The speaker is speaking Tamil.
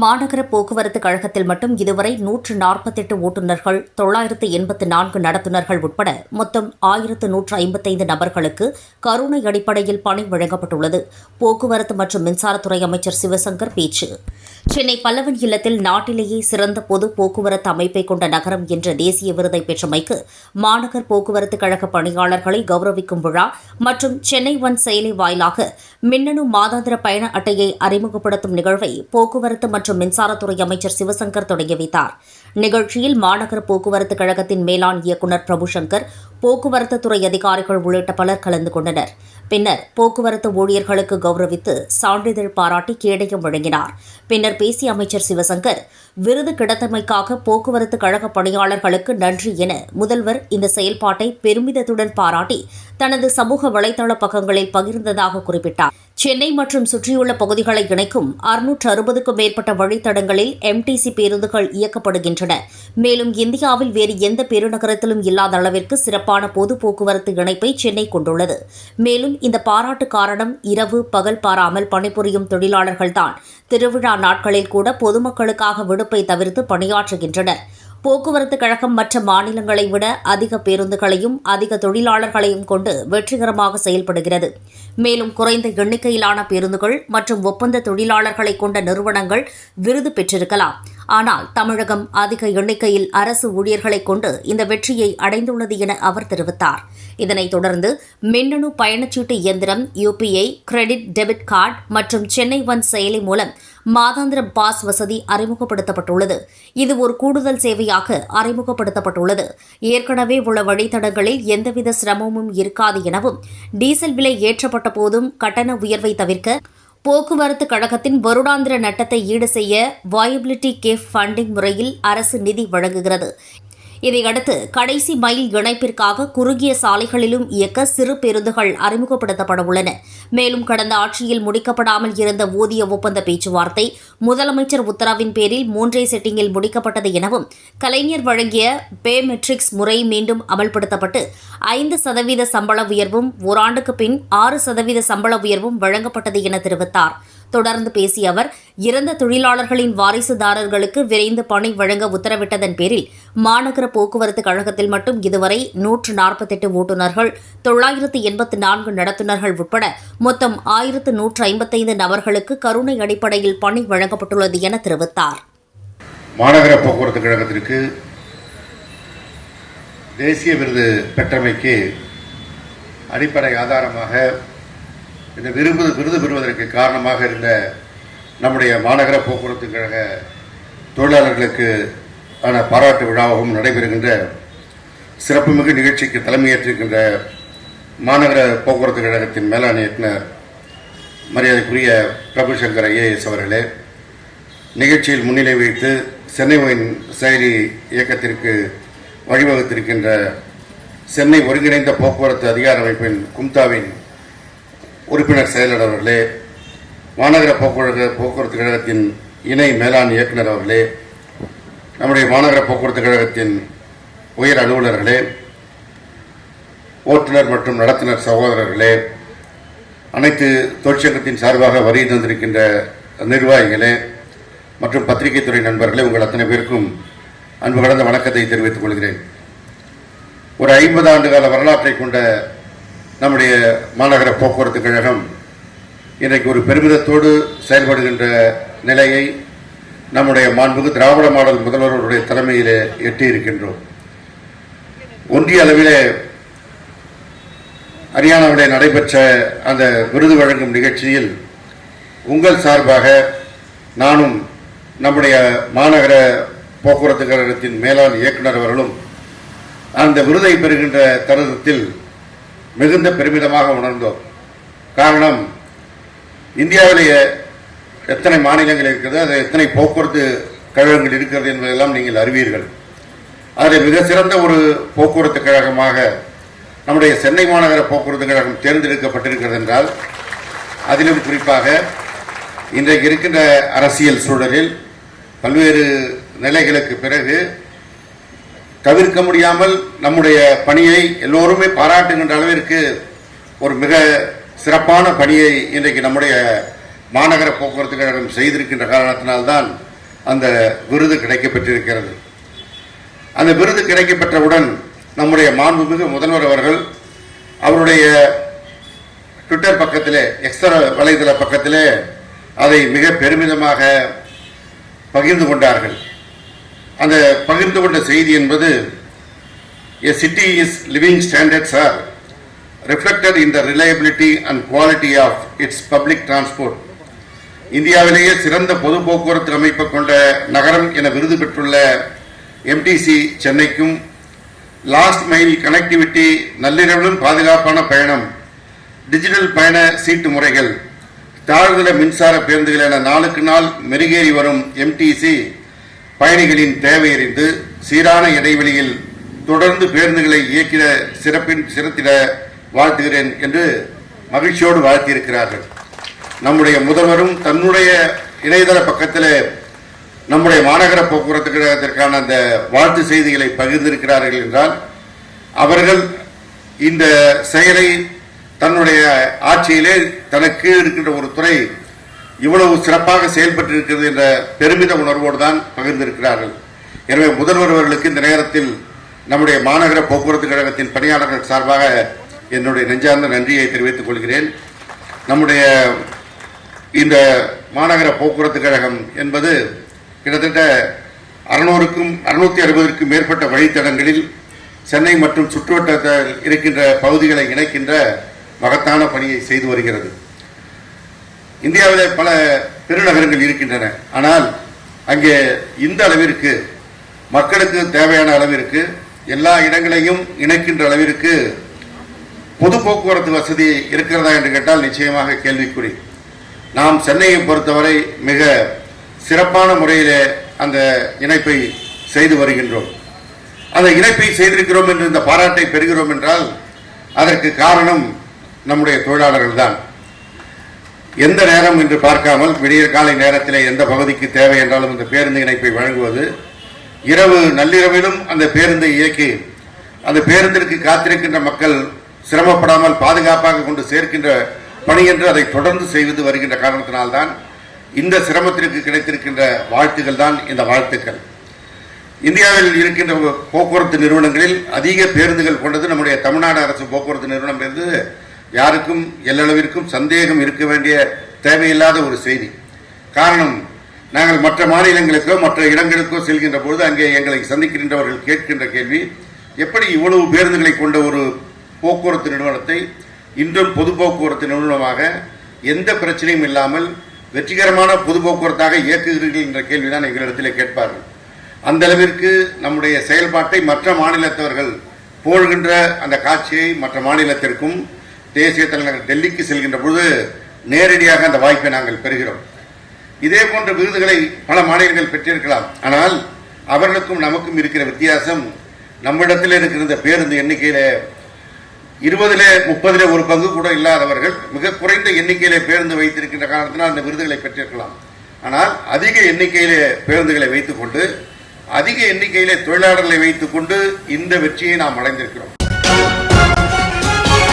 மாநகர போக்குவரத்து கழகத்தில் மட்டும் இதுவரை நூற்று நாற்பத்தெட்டு ஓட்டுநர்கள் தொள்ளாயிரத்து எண்பத்து நான்கு நடத்துனர்கள் உட்பட மொத்தம் ஆயிரத்து நூற்று ஐம்பத்தைந்து நபர்களுக்கு கருணை அடிப்படையில் பணி வழங்கப்பட்டுள்ளது. போக்குவரத்து மற்றும் மின்சாரத்துறை அமைச்சர் சிவசங்கர் பேச்சு. சென்னை பல்லவன் இல்லத்தில் நாட்டிலேயே சிறந்த பொது போக்குவரத்து அமைப்பை கொண்ட நகரம் என்ற தேசிய விருதை பெற்றமைக்கு மாநகர் போக்குவரத்து கழக பணியாளர்களை கௌரவிக்கும் விழா மற்றும் சென்னை ஒன் செயலி வாயிலாக மின்னணு மாதாந்திர பயண அட்டையை அறிமுகப்படுத்தும் நிகழ்வை போக்குவரத்து மற்றும் மின்சாரத்துறை அமைச்சர் சிவசங்கர் தொடங்கி வைத்தார். நிகழ்ச்சியில் மாநகர போக்குவரத்து கழகத்தின் மேலாண் இயக்குநர் பிரபுசங்கர் போக்குவரத்து துறை அதிகாரிகள் உள்ளிட்ட பலர் கலந்து கொண்டனர். பின்னர் போக்குவரத்து ஊழியர்களுக்கு கௌரவித்து சான்றிதழ் பாராட்டி கேடயம் வழங்கினார். பின்னர் பேசிய அமைச்சர் சிவசங்கர் விருது கிடைத்தமைக்காக போக்குவரத்து கழக பணியாளர்களுக்கு நன்றி என முதல்வர் இந்த செயல்பாட்டை பெருமிதத்துடன் பாராட்டி தனது சமூக வலைதள பக்கங்களில் பகிர்ந்ததாக குறிப்பிட்டார். சென்னை மற்றும் சுற்றியுள்ள பகுதிகளை இணைக்கும் அறுநூற்று அறுபதுக்கும் மேற்பட்ட வழித்தடங்களில் எம்டிசி பேருந்துகள் இயக்கப்படுகின்றன. மேலும் இந்தியாவில் வேறு எந்த பெருநகரத்திலும் இல்லாத அளவிற்கு சிறப்பான பொது போக்குவரத்து இணைப்பை சென்னை கொண்டுள்ளது. மேலும் இந்த பாராட்டு காரணம் இரவு பகல் பாராமல் பணிபுரியும் தொழிலாளர்கள்தான். திருவிழா நாட்களில் கூட பொதுமக்களுக்காக விடுப்பை தவிர்த்து பணியாற்றுகின்றனர். போக்குவரத்து கழகம் மற்ற மாநிலங்களை விட அதிக பேருந்துகளையும் அதிக தொழிலாளர்களையும் கொண்டு வெற்றிகரமாக செயல்படுகிறது. மேலும் குறைந்த எண்ணிக்கையிலான பேருந்துகள் மற்றும் ஒப்பந்த தொழிலாளர்களை கொண்ட நிறுவனங்கள் விருது பெற்றிருக்கலாம். ஆனால் தமிழகம் அதிக எண்ணிக்கையில் அரசு ஊழியர்களை கொண்டு இந்த வெற்றியை அடைந்துள்ளது என அவர் தெரிவித்தார். இதனைத் தொடர்ந்து மின்னணு பயணச்சீட்டு இயந்திரம் யுபிஐ கிரெடிட் டெபிட் கார்டு மற்றும் சென்னை ஒன் செயலி மூலம் மாதாந்திர பாஸ் வசதி அறிமுகப்படுத்தப்பட்டுள்ளது. இது ஒரு கூடுதல் சேவையாக அறிமுகப்படுத்தப்பட்டுள்ளது. ஏற்கனவே உள்ள வழித்தடங்களில் எந்தவித சிரமமும் இருக்காது எனவும் டீசல் விலை ஏற்றப்பட்ட போதும் கட்டண உயர்வை தவிர்க்க போக்குவரத்து கழகத்தின் வருடாந்திர நட்டத்தை ஈடு செய்ய வாயபிலிட்டி கேஃப் ஃபண்டிங் முறையில் அரசு நிதி வழங்குகிறது. இதையடுத்து கடைசி மைல் இணைப்பிற்காக குறுகிய சாலைகளிலும் இயக்க சிறு பேருந்துகள் அறிமுகப்படுத்தப்பட உள்ளன. மேலும் கடந்த ஆட்சியில் முடிக்கப்படாமல் இருந்த ஊதிய ஒப்பந்த பேச்சுவார்த்தை முதலமைச்சர் உத்தரவின் பேரில் மூன்றே செட்டிங்கில் முடிக்கப்பட்டது எனவும் கலைஞர் வழங்கிய பே மெட்ரிக்ஸ் முறை மீண்டும் அமல்படுத்தப்பட்டு ஐந்து சதவீத சம்பள உயர்வும் ஓராண்டுக்கு பின் ஆறு சதவீத சம்பள உயர்வும் வழங்கப்பட்டது என தெரிவித்தார். தொடர்ந்து பேசிய அவர் இறந்த தொழிலாளர்களின் வாரிசுதாரர்களுக்கு விரைந்து பணி வழங்க உத்தரவிட்டதன் பேரில் மாநகர போக்குவரத்து கழகத்தில் மட்டும் இதுவரை நூற்று நாற்பத்தெட்டு ஓட்டுநர்கள் தொள்ளாயிரத்து எண்பத்து நான்கு நடத்துனர்கள் உட்பட மொத்தம் ஆயிரத்து நூற்று ஐம்பத்தைந்து நபர்களுக்கு கருணை அடிப்படையில் பணி வழங்கப்பட்டுள்ளது என தெரிவித்தார். மாநகர போக்குவரத்து கழகத்திற்கு தேசிய விருது பெற்றமைக்கு அடிப்படை ஆதாரமாக இந்த விருது விருது பெறுவதற்கு காரணமாக இருந்த நம்முடைய மாநகர போக்குவரத்து கழக தொழிலாளர்களுக்கு ஆன பாராட்டு விழாவும் நடைபெறுகின்ற சிறப்புமிகு நிகழ்ச்சிக்கு தலைமையேற்றிருக்கின்ற மாநகர போக்குவரத்து கழகத்தின் மேலாண் இயக்குனர் மரியாதைக்குரிய பிரபுசங்கர் ஐஏஎஸ் அவர்களே நிகழ்ச்சியில் முன்னிலை வைத்து சென்னை ஒயின் செயலி இயக்கத்திற்கு வழிவகுத்திருக்கின்ற சென்னை ஒருங்கிணைந்த போக்குவரத்து அதிகார அமைப்பின் கும்தாவின் உறுப்பினர் செயலர் அவர்களே மாநகர போக்குவரத்து போக்குவரத்து கழகத்தின் இணை மேலாண் இயக்குனர் அவர்களே நம்முடைய மாநகர போக்குவரத்து கழகத்தின் உயர் அலுவலர்களே ஓட்டுநர் மற்றும் நடத்துனர் சகோதரர்களே அனைத்து தொழிற்சங்கத்தின் சார்பாக வரி தந்திருக்கின்ற நிர்வாகிகளே மற்றும் பத்திரிகை துறை நண்பர்களே உங்கள் அத்தனை பேருக்கும் அன்பு கடந்த வணக்கத்தை தெரிவித்துக் கொள்கிறேன். ஒரு ஐம்பது ஆண்டு கால வரலாற்றை கொண்ட நம்முடைய மாநகர போக்குவரத்து கழகம் இன்றைக்கு ஒரு பெருமிதத்தோடு செயல்படுகின்ற நிலையை நம்முடைய மாண்புக்கு திராவிட மாடல் முதல்வர்களுடைய தலைமையிலே எட்டியிருக்கின்றோம். ஒன்றிய அளவிலே ஹரியானாவிலே நடைபெற்ற அந்த விருது வழங்கும் நிகழ்ச்சியில் உங்கள் சார்பாக நானும் நம்முடைய மாநகர போக்குவரத்து கழகத்தின் மேலாண் இயக்குனர் அவர்களும் அந்த விருதை பெறுகின்ற தருணத்தில் மிகுந்த பெருமிதமாக உணர்ந்தோம். காரணம் இந்தியாவிலேயே எத்தனை மாநிலங்கள் இருக்கிறது அது எத்தனை போக்குவரத்து கழகங்கள் இருக்கிறது என்பதெல்லாம் நீங்கள் அறிவீர்கள். அதில் மிக சிறந்த ஒரு போக்குவரத்து கழகமாக நம்முடைய சென்னை மாநகர போக்குவரத்து கழகம் தேர்ந்தெடுக்கப்பட்டிருக்கிறது என்றால் அதிலும் குறிப்பாக இன்றைக்கு இருக்கின்ற அரசியல் சூழலில் பல்வேறு நிலைகளுக்கு பிறகு தவிர்க்க முடியாமல் நம்முடைய பணியை எல்லோருமே பாராட்டுகின்ற அளவிற்கு ஒரு மிக சிறப்பான பணியை இன்றைக்கு நம்முடைய மாநகர போக்குவரத்து கழகம் செய்திருக்கின்ற காரணத்தினால்தான் அந்த விருது கிடைக்கப்பெற்றிருக்கிறது. அந்த விருது கிடைக்கப்பெற்றவுடன் நம்முடைய மாண்புமிகு முதல்வர் அவர்கள் அவருடைய ட்விட்டர் பக்கத்திலே எக்ஸ்ட்ரா வலைதள பக்கத்திலே அதை மிக பெருமிதமாக பகிர்ந்து கொண்டார்கள். அந்த பகிர்ந்து கொண்ட செய்தி என்பது a city is living standards are reflected in the reliability and quality of its public transport இந்தியாவிலேயே சிறந்த பொது போக்குவரத்து அமைப்பை கொண்ட நகரம் என விருது பெற்றுள்ள எம்டிசி சென்னைக்கும் லாஸ்ட் மைல் கனெக்டிவிட்டி நள்ளிரவிலும் பாதுகாப்பான பயணம் டிஜிட்டல் பயண சீட்டு முறைகள் தாழ்நில மின்சார பேருந்துகள் என நாளுக்கு நாள் மெருகேறி வரும் எம்டிசி பயணிகளின் தேவையறிந்து சீரான இடைவெளியில் தொடர்ந்து பேருந்துகளை இயக்கிட சிறப்பின் சிறத்திட வாழ்த்துகிறேன் என்று மகிழ்ச்சியோடு வாழ்த்தியிருக்கிறார்கள். நம்முடைய முதல்வரும் தன்னுடைய இணையதள பக்கத்தில் நம்முடைய மாநகர போக்குவரத்து கழகத்திற்கான அந்த வாழ்த்து செய்திகளை பகிர்ந்திருக்கிறார்கள் என்றால் அவர்கள் இந்த செயலை தன்னுடைய ஆட்சியிலே தனக்கு இருக்கின்ற ஒரு துறை இவ்வளவு சிறப்பாக செயல்பட்டு இருக்கிறது என்ற பெருமித உணர்வோடு தான் பகிர்ந்திருக்கிறார்கள். எனவே முதல்வர் அவர்களுக்கு இந்த நேரத்தில் நம்முடைய மாநகர போக்குவரத்து கழகத்தின் பணியாளர்கள் சார்பாக என்னுடைய நெஞ்சார்ந்த நன்றியை தெரிவித்துக் கொள்கிறேன். நம்முடைய இந்த மாநகர போக்குவரத்து கழகம் என்பது கிட்டத்தட்ட அறுநூறுக்கும் அறுநூற்றி அறுபதுக்கும் மேற்பட்ட வழித்தடங்களில் சென்னை மற்றும் சுற்றுவட்டத்தில் இருக்கின்ற பகுதிகளை இணைக்கின்ற மகத்தான பணியை செய்து வருகிறது. இந்தியாவிலே பல பெருநகரங்கள் இருக்கின்றன. ஆனால் அங்கே இந்த அளவிற்கு மக்களுக்கு தேவையான அளவிற்கு எல்லா இடங்களையும் இணைக்கின்ற அளவிற்கு பொது போக்குவரத்து வசதி இருக்கிறதா என்று கேட்டால் நிச்சயமாக கேள்விக்குறி. நாம் சென்னையை பொறுத்தவரை மிக சிறப்பான முறையிலே அந்த இணைப்பை செய்து வருகின்றோம். அந்த இணைப்பை செய்திருக்கிறோம் என்று இந்த பாராட்டை பெறுகிறோம் என்றால் அதற்கு காரணம் நம்முடைய தொழிலாளர்கள் தான். எந்த நேரம் என்று பார்க்காமல் விடிய காலை நேரத்தில் எந்த பகுதிக்கு தேவை என்றாலும் இந்த பேருந்து இணைப்பை வழங்குவது. இரவு நள்ளிரவிலும் அந்த பேருந்தை இயக்கி அந்த பேருந்திற்கு காத்திருக்கின்ற மக்கள் சிரமப்படாமல் பாதுகாப்பாக கொண்டு சேர்க்கின்ற பணி என்று அதை தொடர்ந்து செய்து வருகின்ற காரணத்தினால்தான் இந்த சிரமத்திற்கு கிடைத்திருக்கின்ற வாழ்த்துகள் தான் இந்த வாழ்த்துக்கள். இந்தியாவில் இருக்கின்ற போக்குவரத்து நிறுவனங்களில் அதிக பேருந்துகள் கொண்டது நம்முடைய தமிழ்நாடு அரசு போக்குவரத்து நிறுவனம் என்று யாருக்கும் எல்லளவிற்கும் சந்தேகம் இருக்க வேண்டிய தேவையில்லாத ஒரு செய்தி. காரணம் நாங்கள் மற்ற மாநிலங்களுக்கோ மற்ற இடங்களுக்கோ செல்கின்ற பொழுது அங்கே எங்களை சந்திக்கின்றவர்கள் கேட்கின்ற கேள்வி எப்படி இவ்வளவு பேருந்துகளை கொண்ட ஒரு போக்குவரத்து நிறுவனத்தை இன்றும் பொது போக்குவரத்து நிறுவனமாக எந்த பிரச்சனையும் இல்லாமல் வெற்றிகரமான பொது போக்குவரத்தாக இயக்குகிறீர்கள் என்ற கேள்விதான் எங்களிடத்தில் கேட்பார்கள். அந்த அளவிற்கு நம்முடைய செயல்பாட்டை மற்ற மாநிலத்தவர்கள் போழ்கின்ற அந்த காட்சியை மற்ற மாநிலத்திற்கும் தேசிய தலைநகர் டெல்லிக்கு செல்கின்ற பொழுது நேரடியாக அந்த வாய்ப்பை நாங்கள் பெறுகிறோம். இதே போன்ற விருதுகளை பல மாநிலங்கள் பெற்றிருக்கலாம். ஆனால் அவர்களுக்கும் நமக்கும் இருக்கிற வித்தியாசம் நம்மிடத்தில் இருக்கிற பேருந்து எண்ணிக்கையில இருபதுல முப்பதுல ஒரு பங்கு கூட இல்லாதவர்கள் மிக குறைந்த எண்ணிக்கையிலே பேருந்து வைத்திருக்கின்ற காரணத்தினால் அந்த விருதுகளை பெற்றிருக்கலாம். ஆனால் அதிக எண்ணிக்கையிலே பேருந்துகளை வைத்துக்கொண்டு அதிக எண்ணிக்கையிலே தொழிலாளர்களை வைத்துக்கொண்டு இந்த வெற்றியை நாம் அடைந்திருக்கிறோம்.